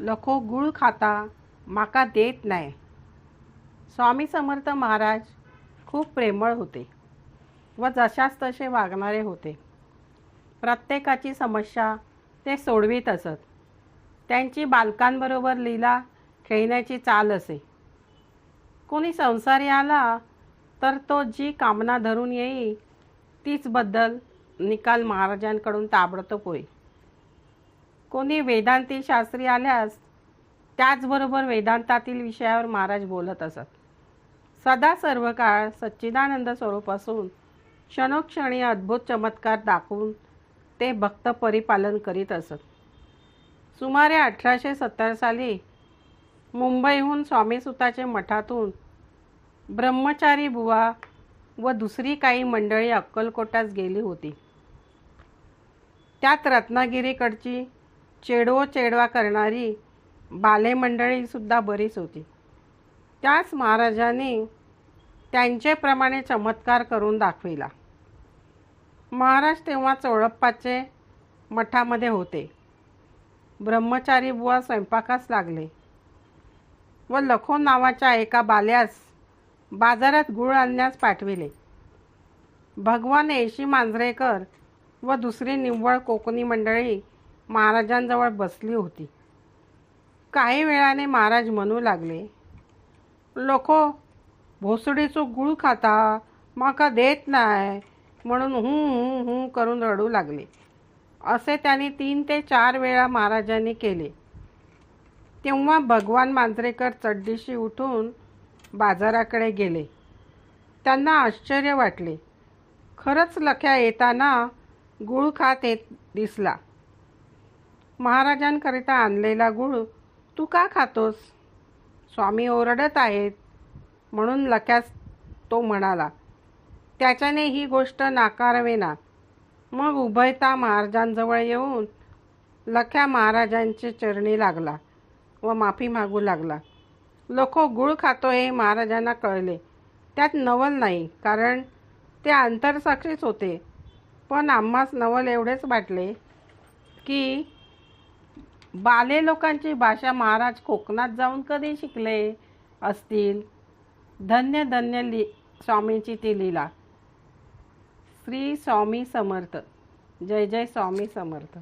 लखो गुळ खाता माका देत नाही. स्वामी समर्थ महाराज खूप प्रेमळ होते व जशास तसे वागणारे होते. प्रत्येकाची समस्या ते सोडवीत असत. त्यांची बालकांबरोबर लीला खेळण्याची चाल असे. कोणी संसारी आला तर तो जी कामना धरून येई तीचबद्दल निकाल महाराजांकडून ताबडतोब होई कोणी वेदांती शास्त्री आल्यास त्याचबरोबर वेदांतातील विषयावर महाराज बोलत असत. सदा सर्व काळ सच्चिदानंद स्वरूप असून क्षणोक्षणी अद्भुत चमत्कार दाखवून ते भक्त परिपालन करीत असत. सुमारे अठराशे सत्तर साली मुंबईहून स्वामीसुताचे मठातून ब्रह्मचारी बुवा व दुसरी काही मंडळी अक्कलकोटास गेली होती. त्यात रत्नागिरीकडची चेडवो चेडवा करणारी बालेमंडळीसुद्धा बरीच होती. त्याच महाराजांनी त्यांचेप्रमाणे चमत्कार करून दाखविला. महाराज तेव्हा चोळप्पाचे मठामध्ये होते. ब्रह्मचारी बुवा स्वयंपाकास लागले व लखो नावाच्या एका बाल्यास बाजारात गुळ आणण्यास पाठविले. भगवान येशी मांजरेकर व दुसरी निव्वळ कोकणी मंडळी महाराजांजवळ बसली होती. काही वेळाने महाराज म्हणू लागले लोको भोसडीचो गुळ खाता माका देत नाही म्हणून हूं हूं हूं करून रडू लागले. असे त्यांनी तीन ते चार वेळा महाराजांनी केले. तेव्हा भगवान मांजरेकर चड्डीशी उठून बाजाराकडे गेले. त्यांना आश्चर्य वाटले. खरंच लख्या येताना गुळ खात येत दिसला. महाराजांकरिता आणलेला गुळ तू का खातोस? स्वामी ओरडत आहेत. म्हणून लख्यास तो म्हणाला त्याच्याने ही गोष्ट नाकारवेना. मग उभयता महाराजांजवळ येऊन लख्या महाराजांचे चरणी लागला व माफी मागू लागला. लोको गुळ खातो हे महाराजांना कळले. त्यात नवल नाही कारण ते आंतरसाक्षीच होते. पण आम्हास नवल एवढेच वाटले की बाले लोकांची भाषा महाराज कोकणात जाऊन कधी शिकले असतील? धन्य धन्य लि स्वामींची ती लीला. श्री स्वामी समर्थ. जय जय स्वामी समर्थ.